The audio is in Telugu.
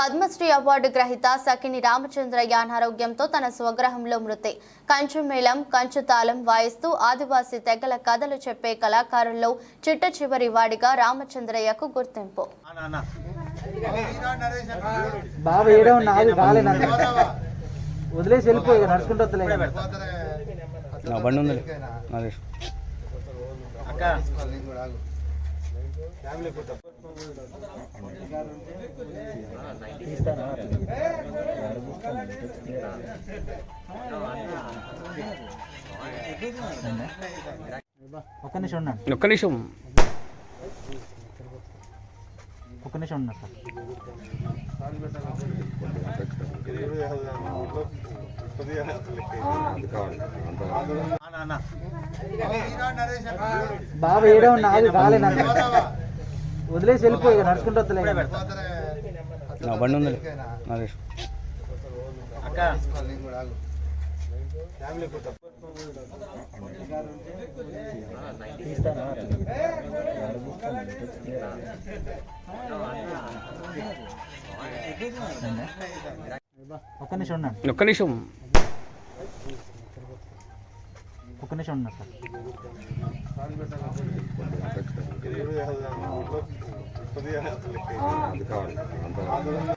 పద్మశ్రీ అవార్డు గ్రహీత సకిని రామచంద్రయ్య అనారోగ్యంతో తన స్వగ్రహంలో మృతి. కంచు మేళం కంచు తాళం వాయిస్తూ ఆదివాసీ తెగల కథలు చెప్పే కళాకారుల్లో చిట్ట చివరి వాడిగా రామచంద్రయ్యకు గుర్తింపు. వదిలేసి వెళ్ళిపోయి నడుచుకుంటూ ఒక్క నిమిషం ఉన్నాను ఒక్క నిమిషం. ఒక్క నిమిషం ఉన్నా సార్. బాబు ఏడే ఉన్నా నన్ను వదిలేసి వెళ్ళిపోయి నడుచుకుంటూ వస్తలే నా బండి ఉంది నాది ఒక్క నిమిషం ఉన్నాను ఒక్క నిమిషం. ఒక్క నిమిషం ఉన్నా సార్ ਵਧੀਆ ਹੱਥ ਲਿਖੇ। ਦਿਖਾ